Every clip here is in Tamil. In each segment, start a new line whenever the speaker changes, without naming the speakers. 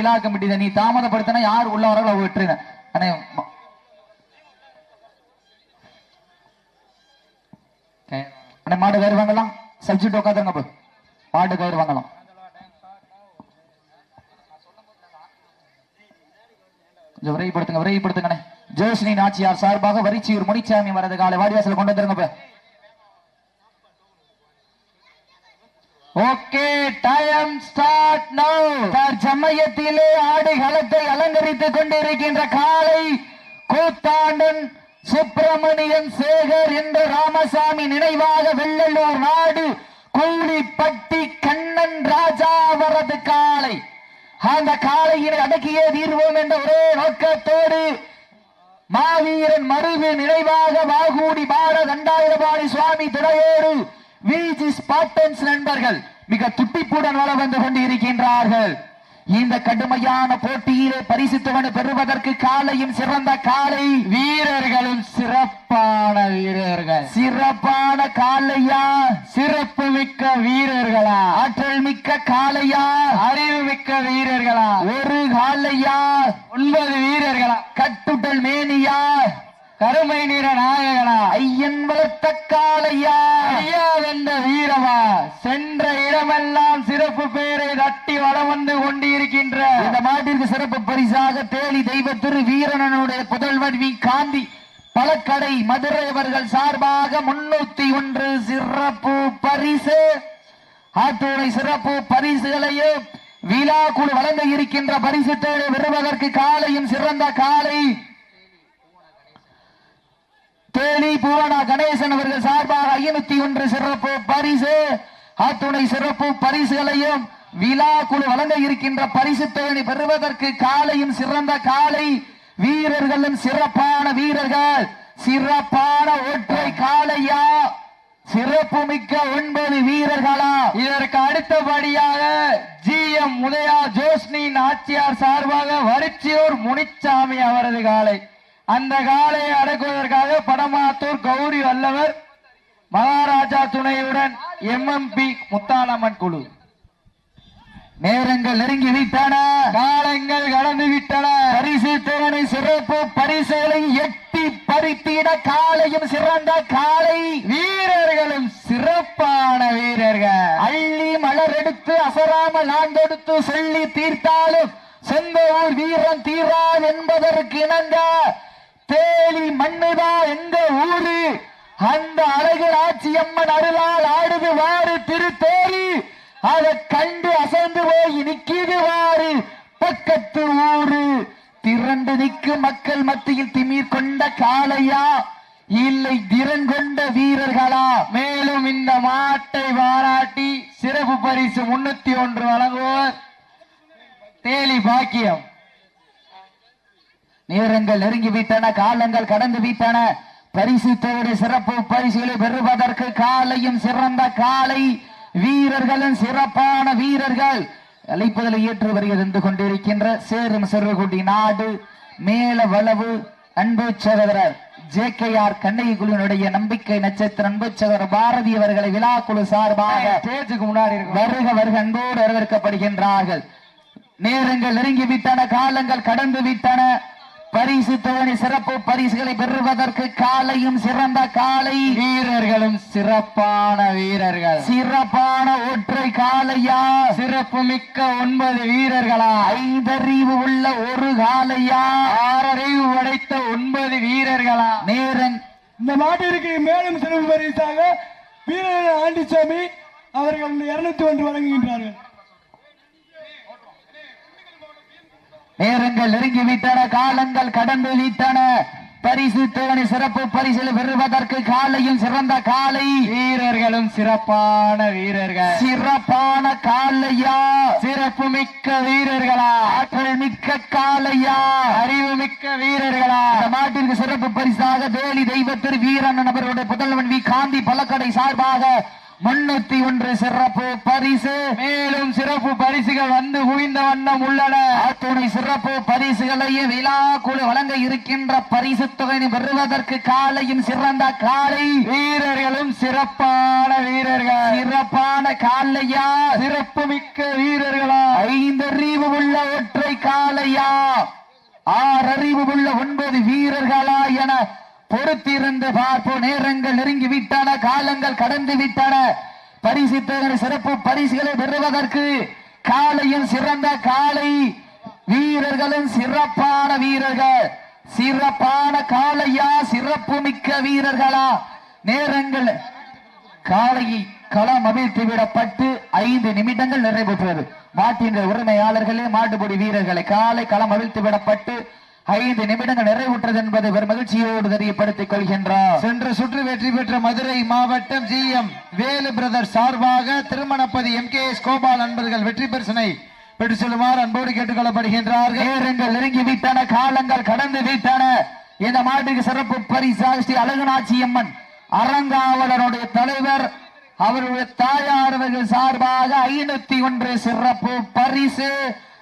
விழா கமிட்டி நீ தாமதப்படுத்தினா யார் உள்ள வரவங்கள விட்டுருங்க. அண்ணே அண்ணே மாடு கயிறு வாங்கலாம். சப்ஜெக்ட் உட்காந்துருங்க போ. மாடு கயிறு வாங்கலாம். கொஞ்சம் விரைவுபடுத்துங்க விரைவுபடுத்துங்கண்ணே ஜோஷினி நாச்சியார் சார்பாக வரிச்சியூர் முனிச்சாமி வரது காலை வாடிவாசல் கொண்டு வந்துருங்க ஓகே டைம் ஸ்டார்ட் நவ் சமயத்திலே ஆடு களத்தை அலங்கரித்துக் கொண்டிருக்கின்ற காலை கூத்தாண்டன் சுப்பிரமணியன் சேகர் என்ற ராமசாமி நினைவாக வெள்ளலூர் நாடு கூலிப்பட்டி கண்ணன் ராஜா அவரது காலை. அந்த காலையினை அடக்கியே தீர்வோம் என்ற ஒரே நோக்கத்தோடு மாவீரன் மருது நினைவாக வாகூடி பாரத தண்டாயிரபாணி சுவாமி துணையோடு விஜி ஸ்பாட்டன்ஸ் நண்பர்கள் மிக துட்டிப்புடன் வள வந்து கொண்டு இருக்கின்றார்கள் இந்த கடுமையான போட்டியிலே பரிசுத்தவனை பெறுவதற்கு காலையும் சிறந்த காலை. வீரர்களும் சிறப்பான வீரர்கள். சிறப்பான காலையா? சிறப்பு மிக்க வீரர்களா? ஆற்றல் மிக்க காலையா? அறிவு மிக்க வீரர்களா? ஒரு காலையா? ஒன்பது வீரர்களா? கட்டுடல் மேனியா? கருமை நிற நாயகனா? ஐயன் வளர்த்த காலையா ஐயா வென்ற வீரமா சென்ற இடமெல்லாம் சிறப்பு பெயரை தட்டி வளம் வந்து கொண்டிருக்கின்ற இந்த மாட்டிற்கு சிறப்பு பரிசாக தேலி தெய்வ திரு வீரனுடைய புதல்வன் வி. காந்தி. பழக்கடை மதுரை அவர்கள் சார்பாக முன்னூத்தி ஒன்று சிறப்பு பரிசு. ஆத்தோடை சிறப்பு பரிசுகளையும் விழா குழு வழங்க இருக்கின்ற பரிசு தேவை பெறுவதற்கு காலையும் சிறந்த காலை தேனி பூவனா கணேசன் அவர்கள் சார்பாக ஐநூத்தி ஒன்று சிறப்பு பரிசு. ஆத்துணை சிறப்பு பரிசுகளையும் விழா குழு வழங்க இருக்கின்ற பரிசு தேனி பெறுவதற்கு காலையும் சிறந்த காலை. வீரர்களும் சிறப்பான வீரர்கள். சிறப்பான ஒற்றை காளையா? சிறப்பு மிக்க ஒன்பது வீரர்களா? இதற்கு அடுத்தபடியாக ஜி எம் உதயா ஜோஸ்னி நாச்சியார் சார்பாக வரிச்சியூர் முனிச்சாமி அவரது காலை. அந்த காலையை அடக்குவதற்காக படமாத்தூர் கௌரி வல்லவர் மகாராஜா துணையுடன் எம்எம்பி முத்தாலம்மன் குழு. நேரங்கள் நெருங்கி விட்டன. காலங்கள் கடந்து விட்டன. பரிசு திறனை சிறப்பு பரிசுகளை எட்டி பறித்திட காலையும் சிறந்த காலை. வீரர்களும் சிறப்பான வீரர்கள். அள்ளி மலர் எடுத்து அசராமல் ஆண்டெடுத்து சொல்லி தீர்த்தாலும் சொந்த ஊர் வீரன் தீராது என்பதற்கு இணங்க தேலி மண்ணுதா எங்க ஊரு? அந்த அழகு அம்மன் அருளால் ஆடுது வாரு திருத்தேரி. அதை கண்டு அசைந்து போய் நிக்கிது வாரு பக்கத்து ஊரு. திரண்டு நிற்கும் மக்கள் மத்தியில் திமிர் கொண்ட காளையா? இல்லை திறன் கொண்ட வீரர்களா? மேலும் இந்த மாட்டை பாராட்டி சிறப்பு பரிசு முன்னூத்தி ஒன்று வழங்குவோர் தேலி பாக்கியம். நேரங்கள் நெருங்கி விட்டன காலங்கள் கடந்து விட்டன பரிசு தேடி சிறப்பு பரிசுகளை பெறுவதற்கு காலையும் சிறந்த காலை. வீரர்களும் சிறப்பான வீரர்கள். அழைப்பதில் ஏற்று வருகை தந்து கொண்டிருக்கின்ற சேரும் சிறுகுடி நாடு மேல வளவு அன்பு சகோதரர் ஜே கே ஆர் கண்ணகி குழுவினுடைய நம்பிக்கை நட்சத்திர அன்பு சகோதரர் பாரதி அவர்களை விழா குழு சார்பாக ஸ்டேஜுக்கு முன்னாடி வருக வருக அன்போடு வரவேற்கப்படுகின்றார்கள். நேரங்கள் நெருங்கி விட்டன காலங்கள் கடந்து விட்டன பரிசு தோணி சிறப்பு பரிசுகளை பெறுவதற்கு காலையும் சிறந்த காலை. வீரர்களும் சிறப்பான வீரர்கள். சிறப்பான ஒற்றை காலையா? சிறப்பு மிக்க ஒன்பது வீரர்களா? ஐந்தறிவு உள்ள ஒரு காலையா? ஆறறிவு படைத்த ஒன்பது வீரர்களா? நேரன்.
இந்த மாட்டிற்கு மேலும் சிறப்பு பரிசாக வீரர் ஆண்டிசாமி அவர்கள் இருநூத்தி ஒன்று வழங்குகின்றார்கள்.
நேரங்கள் நெருங்கி விட்டன காலங்கள் கடந்து விட்டன. பரிசு தோணி சிறப்பு பரிசில் பெறுவதற்கு காலையும் சிறந்த காலை. வீரர்களும் சிறப்பான வீரர்கள். சிறப்பான காலையா? சிறப்பு மிக்க வீரர்களா? ஆற்றல் மிக்க காலையா? அறிவு மிக்க வீரர்களா? இந்த மாட்டிற்கு சிறப்பு பரிசாக வேலி தெய்வத்திரு வீரன் அவர்களுடைய புதல்வன் வி. காந்தி பழக்கடை சார்பாக முன்னூத்தி ஒன்று சிறப்பு பரிசு. மேலும் சிறப்பு பரிசுகள் வந்து குவிந்த வண்ணம் உள்ளன. அத்துணை சிறப்பு பரிசுகளையும் விழா குழு வழங்க இருக்கின்ற பரிசு தொகையை பெறுவதற்கு காலையும் சிறந்த காலை. வீரர்களும் சிறப்பான வீரர்கள். சிறப்பான காலையா? சிறப்பு மிக்க வீரர்களா ஐந்தறிவு உள்ள ஒற்றை காலையா? ஆறறிவு உள்ள ஒன்பது வீரர்களா என பொறுத்திருந்து பார்ப்போம். நேரங்கள் நெருங்கி விட்டன காலங்கள் கடந்து விட்டன பரிசு சிறப்பு பரிசுகளை பெறுவதற்கு காலையும் சிறந்த காலை. வீரர்களும் சிறப்பான வீரர்கள். சிறப்பான காலையா? சிறப்பு மிக்க வீரர்களா? நேரங்கள் காலையை களம் அவிழ்த்து விடப்பட்டு ஐந்து நிமிடங்கள் நிறைவுற்றது மாட்டின் உரிமையாளர்களே மாட்டுப்பொடி வீரர்களை காலை களம் அவிழ்த்து விடப்பட்டு ஐந்து நிமிடங்கள் நிறைவுற்றது என்பதை பெரும் மகிழ்ச்சியோடு தெரியப்படுத்திக் கொள்கின்றார்.
சென்ற சுற்று வெற்றி பெற்ற மதுரை மாவட்டம் ஜி எம் வேலு பிரதர் சார்பாக Thirumanapathi M K S Gopal அன்பர்கள் வெற்றி பரிசனை பெற்று செல்லுமாறு அன்போடு கேட்டுக்கொள்ளப்படுகின்றார்கள்.
நேரங்கள் நெருங்கி விட்டன காலங்கள் கடந்து விட்டன. இந்த மாட்டுக்கு சிறப்பு பரிசாக ஸ்ரீ அழகுநாச்சி அம்மன் அறங்காவலருடைய தலைவர் அவருடைய தாயார் அவர்கள் சார்பாக ஐநூத்தி ஒன்று சிறப்பு பரிசு.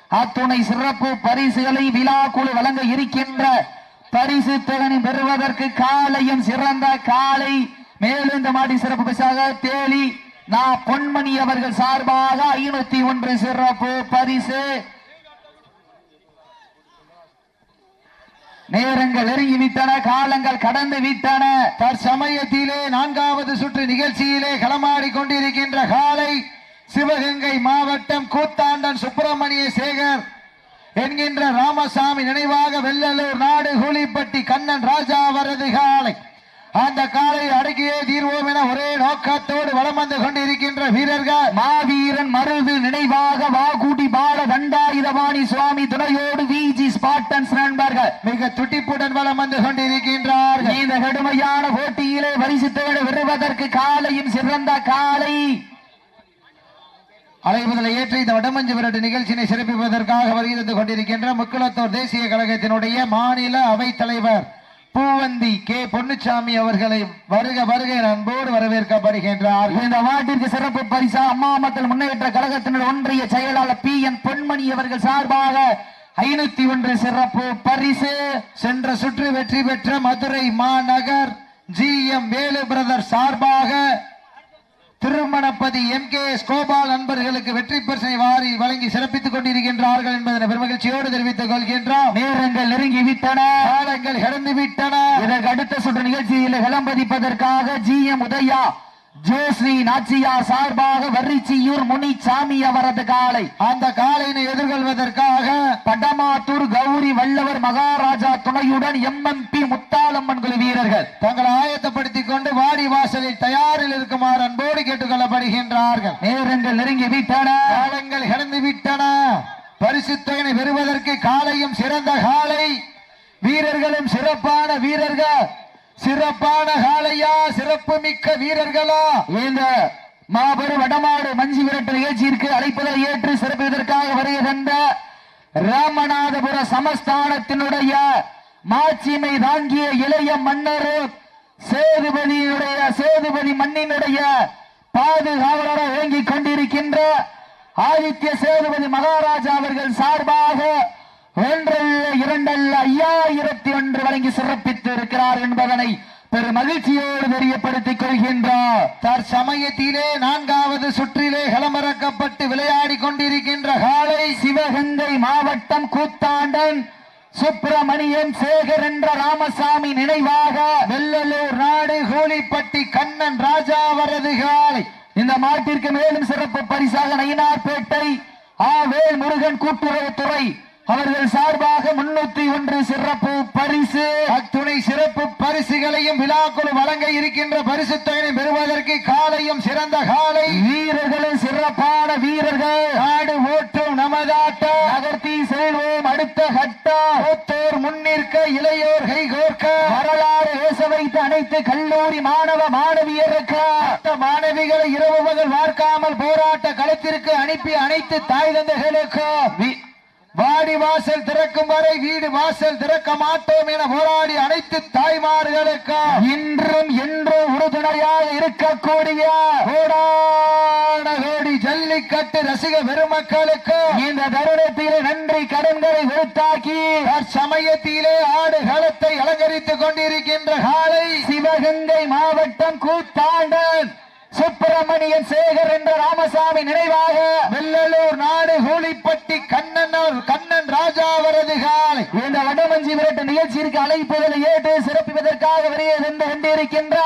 அத்துணை சிறப்பு பரிசுகளை விழா குழு வழங்க இருக்கின்ற பரிசு தொகனை பெறுவதற்கு காலையும் சிறந்த காலை. மேலும் இந்த மாடி சிறப்பு பரிசாக தேலி நா பொன்மணி அவர்கள் சார்பாக ஐநூத்தி ஒன்று சிறப்பு பரிசு. நேரங்கள் நெருங்கி விட்டன காலங்கள் கடந்து விட்டன.
தற்சமயத்திலே நான்காவது சுற்று நிகழ்ச்சியிலே களமாடி கொண்டிருக்கின்ற காலை. சிவகங்கை மாவட்டம் கூத்தாண்டன் சுப்பிரமணிய சேகர் என்கின்ற ராமசாமி நினைவாக வெள்ளலூர் நாடு கூலிப்பட்டி கண்ணன் ராஜா அவரது காலை. அந்த காலை அடக்கியே தீர்வோம் என ஒரே நோக்கத்தோடு வலம் வந்து கொண்டிருக்கின்ற வீரர்கள்
மாவீரன் மருது நினைவாக வாகூடி பால தண்டாயுதபாணி சுவாமி துணையோடு விஜி ஸ்பாட்டன்ஸ் நண்பர்கள்
மிக துட்டிப்புடன் வலம் வந்து கொண்டிருக்கின்றார்கள்.
இந்த கடுமையான போட்டியிலே பரிசுத்தோடு வருவதற்கு காலையும் சிறந்த காலை.
அலைமுதலை ஏற்று இந்த வடமஞ்சு விரட்டு நிகழ்ச்சியினை சிறப்பிப்பதற்காக வருகிறது கொண்டிருக்கின்ற முக்குளத்தோர் தேசிய கழகத்தினுடைய மாநில அவைத் தலைவர் பூவந்தி கே பொன்னுச்சாமி அவர்களை வருக வருக அன்போடு வரவேற்கப்படுகின்றார்
இந்த வாட்டிற்கு சிறப்பு பரிசா அம்மா மக்கள் முன்னேற்ற கழகத்தினர் ஒன்றிய செயலாளர் பி என் பொன்மணி அவர்கள் சார்பாக ஐநூத்தி ஒன்று சிறப்பு பரிசு.
சென்ற சுற்று வெற்றி பெற்ற மதுரை மாநகர் ஜி எம் வேலு பிரதர் சார்பாக Thirumanapathi M K S Gopal நண்பர்களுக்கு வெற்றி பரிசனை வாரி வழங்கி சிறப்பித்துக் கொண்டிருக்கின்றார்கள் என்பதனை பெருமகிழ்ச்சியோடு தெரிவித்துக் கொள்கின்றோம்.
நேரங்கள் நெருங்கி விட்டன.
காலங்கள் கடந்து விட்டன.
இதற்கு அடுத்த சுற்று நிகழ்ச்சியில் விளம்பதிப்பதற்காக ஜி எம் உதயா ஜோஸ்ரீ நாச்சியா சார்பாக வர்ரிச்சியூர் முனிச்சாமி அவரது காலை.
அந்த காலையினை எதிர்கொள்வதற்காக
படமாத்தூர் கௌரி வல்லவர் மகாராஜா துணையுடன் எம்எம்பி முத்தாலம்மன் குழு வீரர்கள்.
தங்களை ஆயத்தப்படுத்திக் கொண்டு வாடி வாசலில் தயாரில் இருக்குமாறு அன்போடு கேட்டுக்கொள்ளப்படுகின்றார்கள்.
நேரங்கள் நெருங்கி விட்டன.
காலங்கள் கடந்து விட்டன. பரிசு தொகையை பெறுவதற்கு காலையும் சிறந்த காலை. வீரர்களும் சிறப்பான வீரர்கள். சிறப்பான காலையா? சிறப்பு மிக்க வீரர்களா?
இந்த மாபெரும் வடமாடு மஞ்சி விரட்டு நிகழ்ச்சியிற்கு அழைப்பதை ஏற்று சிறப்பிப்பதற்காக வருகை தந்த ராமநாதபுர சமஸ்தானத்தினுடைய மாட்சிமை தாங்கிய இளைய மன்னர் சேதுபதியுடைய சேதுபதி மண்ணினுடைய பாதுகாவலராக இயங்கிக் கொண்டிருக்கின்ற ஆதித்ய சேதுபதி மகாராஜா அவர்கள் சார்பாக ஒன்றல்ல இரண்டல்ல ஐயாயிரத்தி ஒன்று வழங்கி சிறப்பித்து இருக்கிறார் என்பதனை பெரும் மகிழ்ச்சியோடு தெரியப்படுத்திக் கொள்கின்றார்
தற்சமயத்திலே நான்காவது சுற்றிலே களமிறக்கப்பட்டு விளையாடி கொண்டிருக்கின்ற காலை
சிவகங்கை மாவட்டம் கூத்தாண்டன் சுப்பிரமணியன் சேகர் என்ற ராமசாமி நினைவாக
வெள்ளலூர் நாடு கூலிப்பட்டி கண்ணன் ராஜா அவரது காலை.
இந்த மாட்டிற்கு மேலும் சிறப்பு பரிசாக நயினார்பேட்டை ஆ வேல் முருகன் கூட்டுறவுத்துறை அவர்கள் சார்பாக முன்னூத்தி ஒன்று சிறப்பு பரிசு.
அத்துணை சிறப்பு பரிசுகளையும் விழாக்குழு வழங்க இருக்கின்ற பரிசு தொகையை பெறுவதற்கு காலையும் சிறந்த காலை.
வீரர்களும் சிறப்பான வீரர்கள்.
நாடு ஓட்டும் நமதாட்டம்.
நகர்த்தி செல்வோம் அடுத்த கட்டம்
மூத்தோர் முன்னிற்க இளையோர் கைகோர்க்க
வரலாறு பேச வைத்த அனைத்து கல்லூரி மாணவ மாணவியருக்கு.
மாணவிகளை இரவு பகல் பார்க்காமல் போராட்ட களத்திற்கு அனுப்பி அனைத்து தாய் தந்தைகளுக்கும். வாடி வாசல் திறக்கும் வரை வீடு வாசல் திறக்க மாட்டோம் என போராடி அனைத்து தாய்மார்களுக்கு
இன்றும் என்றும் உறுதுணையாக இருக்கக்கூடிய
கோடி ஜல்லிக்கட்டு ரசிக பெருமக்களுக்கு
இந்த தருணத்திலே நன்றி கடன்களை விருத்தாக்கி
சமயத்திலே ஆடு களத்தை அலங்கரித்துக் கொண்டிருக்கின்ற காலை
சிவகங்கை மாவட்டம் கூத்தாண்டன். சுப்பிரமணியன் சேகர் என்ற ராமசாமி நினைவாக
வெள்ளலூர் நாடு கூலிப்பட்டி கண்ணன் கண்ணன் ராஜா அவரது காலை.
இந்த வடமஞ்சி விரட்டு நிகழ்ச்சிக்கு அழைப்புதலை ஏற்று சிறப்பிப்பதற்காக வெளியே வந்து கொண்டிருக்கின்ற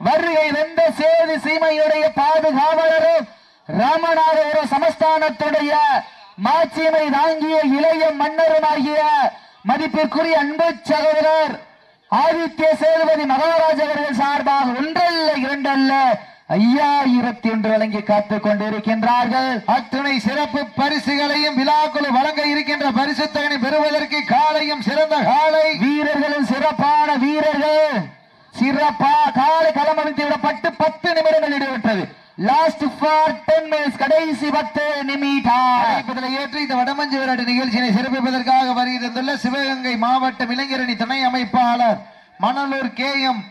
வருகை வந்த சேது சீமையுடைய பாதுகாவலரும் ராமநாதபுரம் சமஸ்தானத்துடைய மாட்சிமை தாங்கிய இளைய மன்னருமாகிய மதிப்பிற்குரிய அன்பு சகோதரர் ஆதித்ய சேதுபதி மகாராஜ் அவர்கள் சார்பாக ஒன்றல்ல இரண்டல்ல ஐயாயிரத்தி ஒன்று வழங்கி காத்துக் கொண்டிருக்கின்றார்கள்.
அத்துணை சிறப்பு பரிசுகளையும் விழாக்குழு வழங்க இருக்கின்ற பரிசு தகனை பெறுவதற்கு காலையும் சிறந்த காலை.
வீரர்களும் சிறப்பான வீரர்கள். சிறப்பா காலை களமளித்து விடப்பட்டு பத்து நிமிடங்கள் இடைவிட்டது லாஸ்ட் ஃபார் டென் மினிட்ஸ் கடைசி பத்து நிமிடம்.
அழைப்பதில் ஏற்று இந்த வடமஞ்சு விளையாட்டு நிகழ்ச்சியினை சிறப்பிப்பதற்காக வருகின்றுள்ள சிவகங்கை மாவட்ட இளைஞரணி துணை அமைப்பாளர் மணலூர் கே எம்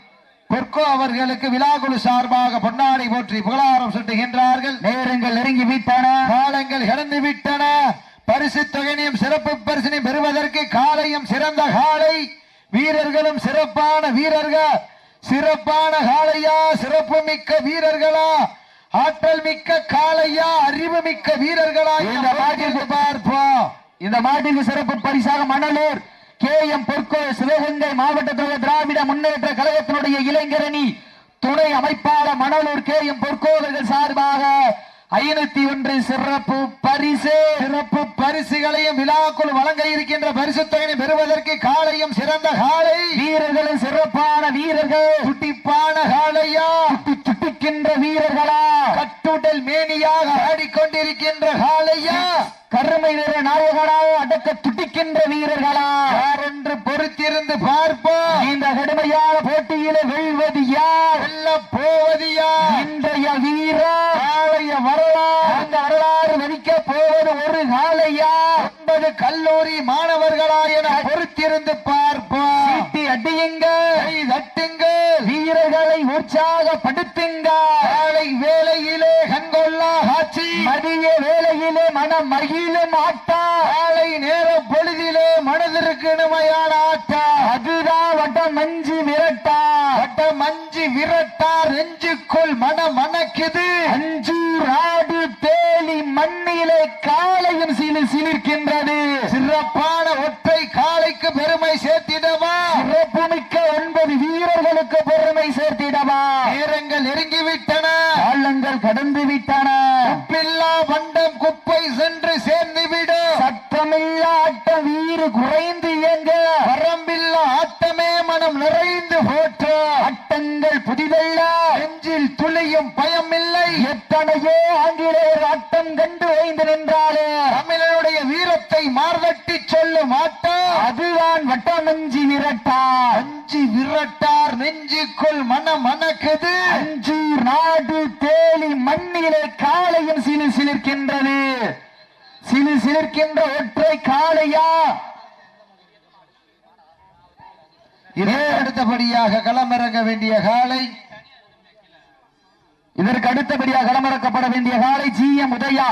பொற்கோ அவர்களுக்கு விழாக்குழு சார்பாக பொன்னாடை போற்றி புகழாரம் சுட்டுகின்றார்கள்.
நேரங்கள் நெருங்கி விட்டன.
காலங்கள் கடந்து விட்டன. பரிசு தொகையினையும் சிறப்பு பரிசினை பெறுவதற்கு காலையும் சிறந்த காலை. வீரர்களும் சிறப்பான வீரர்கள் சிறப்பான காளையா சிறப்பு மிக்க வீரர்களா? ஆற்றல் மிக்க காளையா அறிவு மிக்க வீரர்களா?
இந்த பாட்டிற்கு
பார்ப்போம்.
இந்த மாட்டிற்கு சிறப்பு பரிசாக மணலூர். கே எம் பொற்கோ சிவகங்கை மாவட்டத்திலுள்ள திராவிட முன்னேற்ற கழகத்தினுடைய இளைஞரணி துணை அமைப்பாளர் மணலூர் கே எம் பொற்கோவர்கள் சார்பாக ஐநூத்தி ஒன்று சிறப்பு பரிசு.
சிறப்பு பரிசுகளையும் விழாக்குள் வழங்க இருக்கின்ற பரிசு தொகையை பெறுவதற்கு காலையும் சிறந்த காலை.
வீரர்களும் சிறப்பான வீரர்கள்.
சுட்டிப்பான
காலையா சுட்டிக்கின்ற வீரர்களா.
கட்டுடல் மேனியாக ஆடிக்கொண்டிருக்கின்ற காலையா
கருமை நிற நாயகனாக அடக்க துட்டிக்கின்ற வீரர்களா?
யார் என்று பொறுத்திருந்து பார்ப்போம்.
இந்த கடுமையான போட்டியில வெல்வது யார்?
வெல்ல போவது யார்?
இன்றைய வீரா
காளைய வரலாறு.
அந்த வரலாறு வதிக்க போவது ஒரு காலையா
ஒன்பது கல்லூரி மாணவர்களா என பொறுத்திருந்து பார்ப்போம்.
தட்டுங்க அடியுங்க
கை தட்டுங்கள்
வீரர்களை உற்சாகப்படுத்துங்க.
காலை வேலையிலே கண்கொள்ளா காட்சி.
மதிய வேலையிலே மனம் மகிழும் ஆட்டா.
காலை நேர பொழுதிலே மனதிற்கு இனிமையான ஆட்டா.
அதுதான் வட்டம் மஞ்சு மிரட்டா.
வட்ட மஞ்சு விரட்டா. நெஞ்சுக்குள் மன மணக்குது
அஞ்சு ராடு தேலி மண்ணிலே காலையும் சிலு சிலிர்க்கின்றது.
சிறப்பான ஒற்றை காலைக்கு பெருமை சேர்த்து
சிறப்புமிக்க ஒன்பது வீரர்களுக்கு பெருமை சேர்த்திடவா
நேரங்கள் நெருங்கிவிட்டன
காலங்கள் கடந்து விட்டன
பில்லா பண்டம் குப்பை சென்று சேர்ந்துவிடும்
சத்தமில்லா ஆட்ட மனது குறைந்து இயங்க.
வரம்பில்லா ஆட்டமே மனம் நிறைந்து போற்ற.
ஆட்டங்கள் புதிதல்ல.
நெஞ்சில் துளியும் பயமில்லை.
எத்தனையோ ஆங்கிலேயர் ஆட்டம் கண்டு வைந்து நின்றாலே.
தமிழனுடைய வீரத்தை மார்தட்டி சொல்லும் ஆட்டம்.
அதுதான் வட்டமஞ்சி விரட்டா
அஞ்சு விரட்டார் நெஞ்சுக்குள் மனம் மணக்குது
அஞ்சு நாடு தேலி மண்ணிலே காலையும் சிலு சிலிர்க்கின்றது. சிலு சிலிர்க்கின்ற ஒற்றை காளையா?
இதே அடுத்தபடியாக களமிறங்க வேண்டிய காலை.
இதற்கு அடுத்தபடியாக களமிறக்கப்பட வேண்டிய காலை ஜி எம் உதயா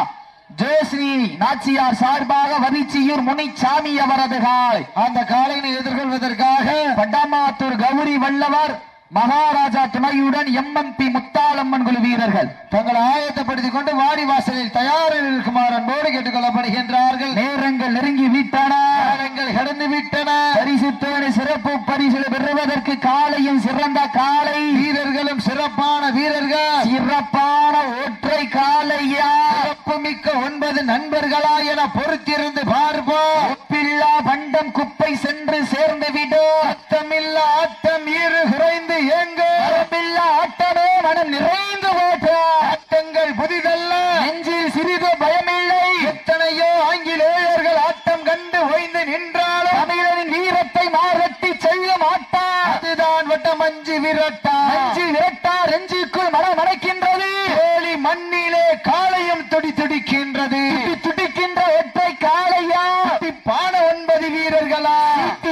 ஜோஸ்ரீ நாச்சியார் சார்பாக வரிச்சியூர் முனிச்சாமி அவரது காலை.
அந்த காலையினை எதிர்கொள்வதற்காக
பட்டமாத்தூர் கௌரி வல்லவர் மகாராஜா துணையுடன் எம்எம்பி முத்தாலம்மன் குழு வீரர்கள்.
தங்கள் ஆயத்தப்படுத்திக் கொண்டு வாடி வாசலில் தயாரில் இருக்குமாறு அன்போடு கேட்டுக்கொள்ளப்படுகின்றார்கள்
நேரங்கள் நெருங்கி விட்டன
நேரங்கள் கடந்து விட்டன
பரிசு தேடி சிறப்பு பரிசு பெறுவதற்கு காலையும் சிறந்த காலை
வீரர்களும் சிறப்பான வீரர்கள்
சிறப்பான ஒற்றை காலையா
சிறப்பு மிக்க ஒன்பது நண்பர்களா என பொறுத்திருந்து பார்ப்போம்
ஒப்பில்லா பண்டம் குப்பை சென்று சேர்ந்து விடும்
ஆட்டமில்ல ஆட்டம் ஈறு குறைந்து எங்க
வரம்பில்லா ஆட்டமே மனம் நிறைந்து போற்ற
ஆட்டங்கள் புதிதல்ல
நெஞ்சில் சிறிது பயமில்லை
எத்தனையோ ஆங்கிலேயர்கள் ஆட்டம் கண்டு ஓய்ந்து நின்றாலும்
தமிழரின் வீரத்தை மாரட்டி செல்ல மாட்டார்
அதுதான் வட்ட மஞ்சு விரட்டா
நெஞ்சு விரட்டா நெஞ்சுக்குள் மனம் மணக்கின்றது
கோழி மண்ணிலே காளையும் துடி துடிக்கின்றது
துடி துடிக்கின்ற ஒற்றை காளையா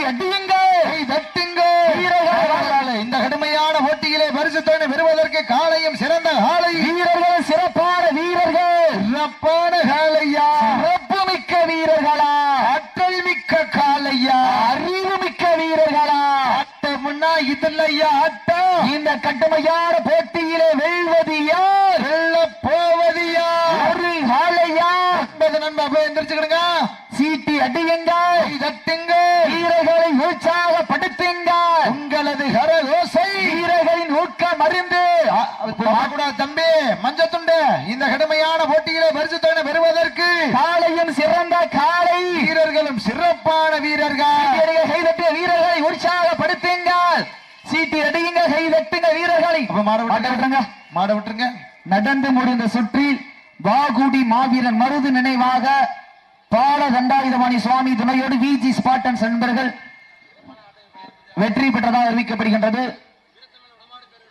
அடியுங்க
கை தட்டுங்க
வீரர்கள்
பரவாயில்ல. இந்த கடுமையான போட்டியிலே பரிசு தொகை பெறுவதற்கு காலையும் சிறந்த காலை
வீரர்கள் சிறப்பான வீரர்கள்
சிறப்பான காலையா?
சிறப்பு மிக்க வீரர்களா?
ஆற்றல் மிக்க காலையா?
அறிவு மிக்க வீரர்களா
ஆட்டம்னா இதுலையா ஆட்டம்?
இந்த கடுமையான போட்டியிலே வெல்வது யார்
வெல்ல போவது யார்
ஒரு காலையா
என்பது நண்பா போய் எந்திரிச்சுக்கிடுங்க
சீட்டி அடியுங்க
கை தட்டுங்க
வீரர்களை உற்சாகப்படுத்துங்க
உங்களது கரகோசை
வீரர்களின் ஊக்கம் அறிந்து
கூடாது தம்பி மஞ்சத்துண்டு. இந்த கடுமையான போட்டியிலே பரிசு தொகை பெறுவதற்கு
காலையும் சிறந்த காலை
வீரர்களும் சிறப்பான வீரர்கள்.
வீரர்கள் கைதட்டிய வீரர்களை உற்சாகப்படுத்துங்க சீட்டி அடியுங்க கைதட்டுங்க வீரர்களை.
அப்ப மாட
மாட்ட
விட்டுருங்க
விட்டுருங்க.
மாட விட்டுருங்க.
நடந்து முடிந்த சுற்றில் வாகுடி மாவீரன் மருது நினைவாக பால தண்டாயுதபாணி சுவாமி துணையோடு விஜி நண்பர்கள் வெற்றி பெற்றதாக அறிவிக்கப்படுகின்றது.